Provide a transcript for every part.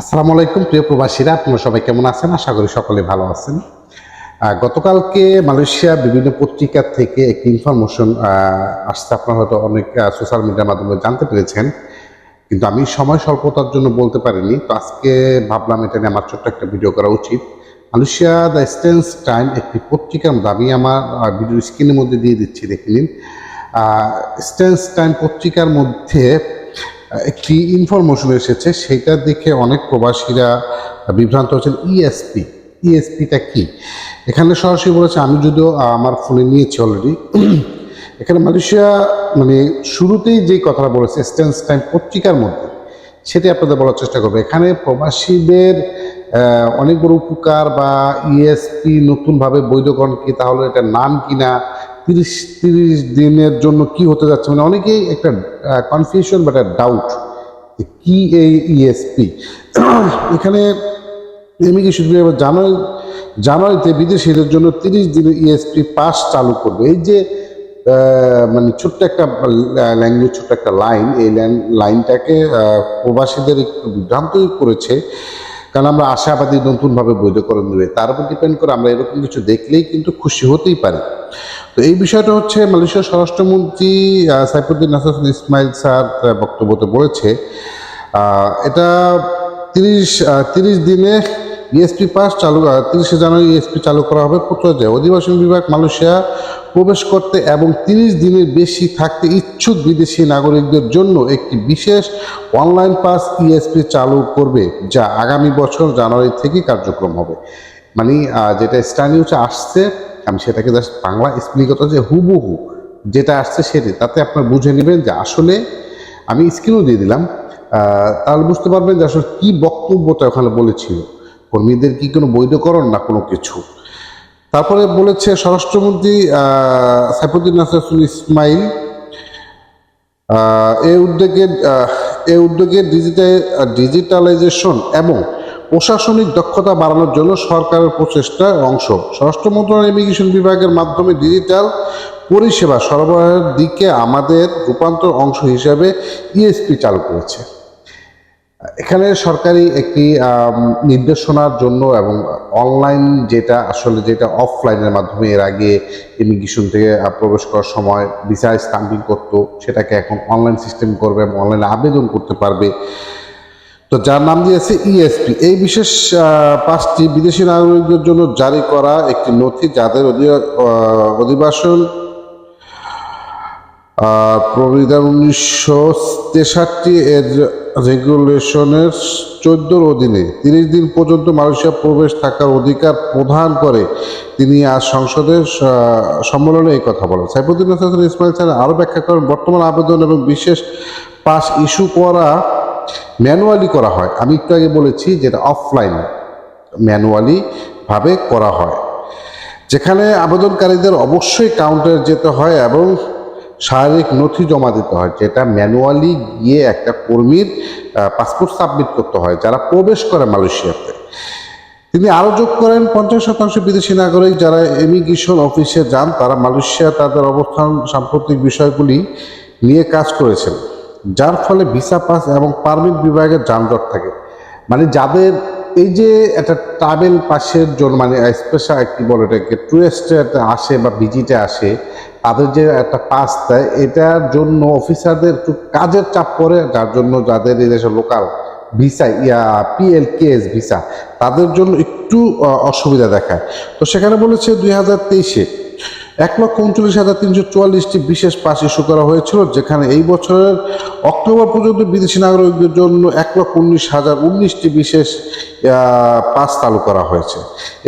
আসসালামু আলাইকুম, প্রিয় প্রবাসীরা, আপনারা সবাই কেমন আছেন? আশা করি সকলে ভালো আছেন। গতকালকে মালয়েশিয়া বিভিন্ন পত্রিকা থেকে একটি ইনফরমেশন আসছে। আপনারা হয়তো অনেক সোশ্যাল মিডিয়ার মাধ্যমে জানতে পেরেছেন, কিন্তু আমি সময় স্বল্পতার জন্য বলতে পারিনি। তো আজকে ভাবলাম এটা নিয়ে আমার ছোট্ট একটা ভিডিও করা উচিত। মালয়েশিয়া দ্য স্টেন্স টাইম একটি পত্রিকার মধ্যে আমি আমার ভিডিও স্ক্রিনের মধ্যে দিয়ে দিচ্ছি, দেখে নিন। স্টেন্স টাইম পত্রিকার মধ্যে একটি ইনফরমেশন এসেছে, সেটা দেখে অনেক প্রবাসীরা বিভ্রান্ত হচ্ছেন। E ইএসপি ইএসপিটা কি? এখানে সরাসরি বলেছে, আমি যদিও আমার ফোনে নিয়েছি অলরেডি এখানে মালয়েশিয়া মানে শুরুতেই যেই কথাটা বলেছে স্টেন্স টাইম পত্রিকার মধ্যে, সেটাই আপনাদের বলার চেষ্টা করবে। এখানে প্রবাসীদের অনেক বড় উপকার বা ইএসপি নতুনভাবে বৈধকরণ কি, তাহলে এটা নাম কিনা তিরিশ তিরিশ দিনের জন্য কি হতে যাচ্ছে? মানে অনেকেই একটা কনফিউশন বা একটা ডাউট কি এই ইএসপি এখানে ইমিগ্রেশন বিভাগ জানুয়ারি, জানুয়ারিতে বিদেশিদের জন্য তিরিশ দিনের ইএসপি পাস চালু করবে। এই যে মানে ছোট্ট একটা ল্যাঙ্গুয়েজ ছোট্ট একটা লাইন এই লাইন- লাইনটাকে প্রবাসীদের একটু বিভ্রান্ত করেছে। কারণ আমরা আশাবাদী নতুনভাবে বৈধকরণ দেবে। তার উপর ডিপেন্ড করে আমরা এরকম কিছু দেখলেই কিন্তু খুশি হতেই পারি। তো এই বিষয়টা হচ্ছে মালয়েশিয়ার স্বরাষ্ট্রমন্ত্রী সাইফুদ্দিন হাসান ইসমাইল স্যার বক্তব্যতে বলেছে। এটা তিরিশ তিরিশ দিনে ইএসপি পাস চালু তিরিশে জানুয়ারি ইএসপি চালু করা হবে। পর্যায়ে অধিবাসন বিভাগ মালয়েশিয়া প্রবেশ করতে এবং তিরিশ দিনের বেশি থাকতে ইচ্ছুক বিদেশি নাগরিকদের জন্য একটি বিশেষ অনলাইন পাস ইএসপি চালু করবে, যা আগামী বছর জানুয়ারি থেকে কার্যক্রম হবে। মানে যেটা স্থানীয় আসছে আমি সেটাকে জাস্ট বাংলা স্প্লিগত যে হুবহু যেটা আসছে সেটাই তাতে আপনার বুঝে নেবেন যে আসলে আমি স্ক্রিনও দিয়ে দিলাম। তাহলে বুঝতে পারবেন যে আসলে কী বক্তব্যটা ওখানে বলেছিল। কর্মীদের কি কোনো বৈধকরণ না কোনো কিছু? তারপরে বলেছে স্বরাষ্ট্রমন্ত্রী সাইফুদ্দিন নাসরুল ইসমাইল এই উদ্যোগের আহ, এই উদ্যোগের ডিজিটাল ডিজিটালাইজেশন এবং প্রশাসনিক দক্ষতা বাড়ানোর জন্য সরকারের প্রচেষ্টার অংশ। স্বরাষ্ট্র মন্ত্রণালয় ইমিগ্রেশন বিভাগের মাধ্যমে ডিজিটাল পরিষেবা সরবরাহের দিকে আমাদের রূপান্তর অংশ হিসেবে ইএসপি চালু করেছে। এখানে সরকারি একটি নির্দেশনার জন্য এবং অনলাইন যেটা, আসলে যেটা অফলাইনের মাধ্যমে এর আগে ইমিগ্রেশন থেকে প্রবেশ করার সময় ভিসা স্টাম্পিং করতো, সেটাকে এখন অনলাইন সিস্টেম করবে এবং অনলাইনে আবেদন করতে পারবে। তো যার নাম দিয়েছে ইএসপি এই বিশেষ পাঁচটি বিদেশি নাগরিকদের জন্য জারি করা একটি নথি যাদের অধিবাসন প্রবিধান উনিশশো তেষট্টি এর রেগুলেশনের চোদ্দোর অধীনে তিরিশ দিন পর্যন্ত মালয়েশিয়া প্রবেশ থাকার অধিকার প্রদান করে তিনি আজ সংসদের সম্মেলনে এই কথা বলেন। সাইফুদ্দিন হাসান ইসমাইল স্যার আরও ব্যাখ্যা করেন, বর্তমান আবেদন এবং বিশেষ পাস ইস্যু করা ম্যানুয়ালি করা হয়। আমি একটু আগে বলেছি যেটা অফলাইন ম্যানুয়ালি ভাবে করা হয়। যেখানে আবেদনকারীদের অবশ্যই কাউন্টারে যেতে হয় এবং শারীরিক নথি জমা দিতে হয়, যেটা ম্যানুয়ালি গিয়ে একটা কর্মীর পাসপোর্ট সাবমিট করতে হয়, যারা প্রবেশ করে মালয়েশিয়াতে। তিনি আরও যোগ করেন, পঞ্চাশ শতাংশ বিদেশি নাগরিক যারা ইমিগ্রেশন অফিসে যান, তারা মালয়েশিয়া তাদের অবস্থান, সাম্প্রতিক বিষয়গুলি নিয়ে কাজ করেছেন। যার ফলে ভিসা পাস এবং পারমিট বিভাগের যানজট থাকে। মানে যাদের এই যে একটা ট্রাভেল পাসের জন্য মানে স্পেশাল কি বলে এটাকে টুরিস্টে আসে বা ভিজিটে আসে, তাদের যে একটা পাস দেয়, এটার জন্য অফিসারদের একটু কাজের চাপ পড়ে, যার জন্য যাদের এই দেশের লোকাল ভিসা, ইয়া পিএল কেএস ভিসা, তাদের জন্য একটু অসুবিধা দেখায়। তো সেখানে বলেছে দুই হাজার তেইশে এক লক্ষ উনচল্লিশ হাজার তিনশো চুয়াল্লিশটি বিশেষ পাস ইস্যু করা হয়েছিল, যেখানে এই বছরের অক্টোবর পর্যন্ত বিদেশি নাগরিকদের জন্য এক লক্ষ উনিশ হাজার উনিশটি বিশেষ পাস চালু করা হয়েছে।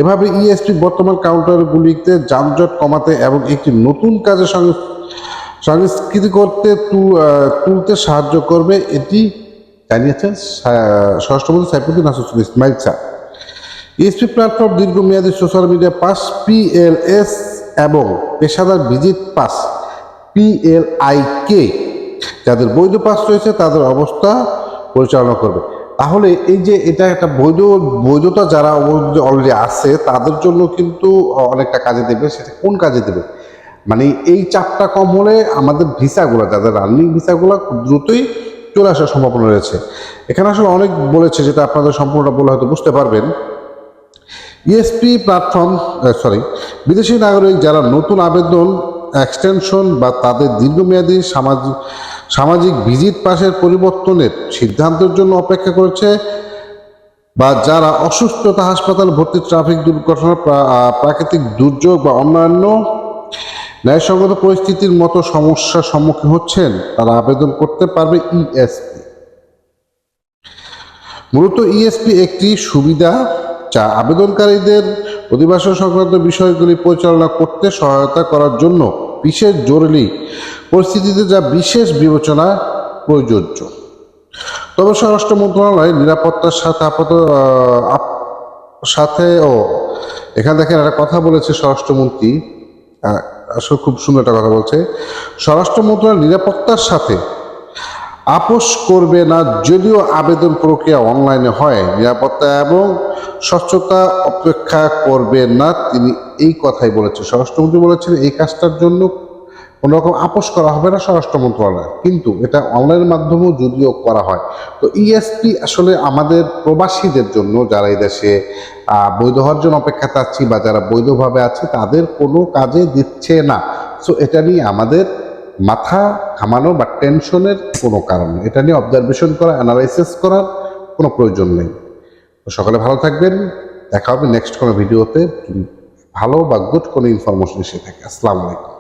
এভাবে ইএসপি বর্তমান কাউন্টারগুলিতে যানজট কমাতে এবং একটি নতুন কাজের সঙ্গে সংস্কৃতি করতে তুলতে সাহায্য করবে, এটি জানিয়েছেন স্বরাষ্ট্রমন্ত্রী Saifuddin Hasan Ismail sir. ESP platform দীর্ঘমেয়াদী সোশ্যাল মিডিয়া পাস, পিএলএস এবং পেশাদার ভিজিট পাস পিএলআইকে যাদের বৈধ পাস রয়েছে তাদের অবস্থা পরিচালনা করবে। তাহলে এই যে এটা একটা বৈধ, বৈধতা যারা অলরেডি আছে, তাদের জন্য কিন্তু অনেকটা কাজে দেবে। সেটা কোন কাজে দেবে? মানে এই চাপটা কম হলে আমাদের ভিসাগুলো, যাদের রানিং ভিসাগুলো, খুব দ্রুতই চলে আসার সম্ভাবনা রয়েছে। এখানে আসলে অনেক বলেছে, যেটা আপনাদের সম্পূর্ণটা বলে হয়তো বুঝতে পারবেন। ইএসপি প্ল্যাটফর্ম সরি বিদেশি নাগরিক যারা নতুন আবেদন এক্সটেনশন বা তাদের দীর্ঘমেয়াদী সামাজিক সামাজিক ভিজিট পাশের পরিবর্তনের সিদ্ধান্তের জন্য অপেক্ষা করেছে বা যারা অসুস্থতা হাসপাতাল ভর্তি ট্রাফিক দুর্ঘটনা প্রাকৃতিক দুর্যোগ বা অন্যান্য ন্যায়সঙ্গত পরিস্থিতির মতো সমস্যার সম্মুখীন হচ্ছেন, তারা আবেদন করতে পারবে ইএসপি মূলত ইএসপি একটি সুবিধা যা আবেদনকারীদের অধিবাসন সংক্রান্ত বিষয়গুলি পরিচালনা করতে সহায়তা করার জন্য বিশেষ জরুরি পরিস্থিতিতে যা বিশেষ বিবেচনা প্রযোজ্য। তবে স্বরাষ্ট্র মন্ত্রণালয় নিরাপত্তার সাথে আপাতত আহ, আপ- সাথে ও এখানে দেখেন একটা কথা বলেছে স্বরাষ্ট্রমন্ত্রী আসলে খুব সুন্দর একটা কথা বলছে। স্বরাষ্ট্র মন্ত্রণালয় নিরাপত্তার সাথে আপোষ করবে না যদিও আবেদন প্রক্রিয়া অনলাইনে হয়, নিরাপত্তা এবং স্বচ্ছতা অপেক্ষা করবে না। তিনি এই কথাই বলেছেন। স্বরাষ্ট্রমন্ত্রী বলেছেন, এই কাজটার জন্য কোনো রকম আপোষ করা হবে না স্বরাষ্ট্র মন্ত্রণালয় কিন্তু এটা অনলাইনের মাধ্যমেও যদিও করা হয়। তো ইএসপি আসলে আমাদের প্রবাসীদের জন্য, যারা এই দেশে বৈধ হওয়ার জন্য অপেক্ষাতে আছি বা যারা বৈধভাবে আছে, তাদের কোনো কাজে দিচ্ছে না। সো এটা নিয়ে আমাদের মাথা ঘামানো বা টেনশনের কোনো কারণ এটা নিয়ে অবজারভেশন করা অ্যানালাইসিস করার কোনো প্রয়োজন নেই। তো সকালে ভালো থাকবেন। দেখা হবে নেক্সট কোনো ভিডিওতে ভালো বা গুড কোনো ইনফরমেশন এসে থাকে। আসসালামু আলাইকুম।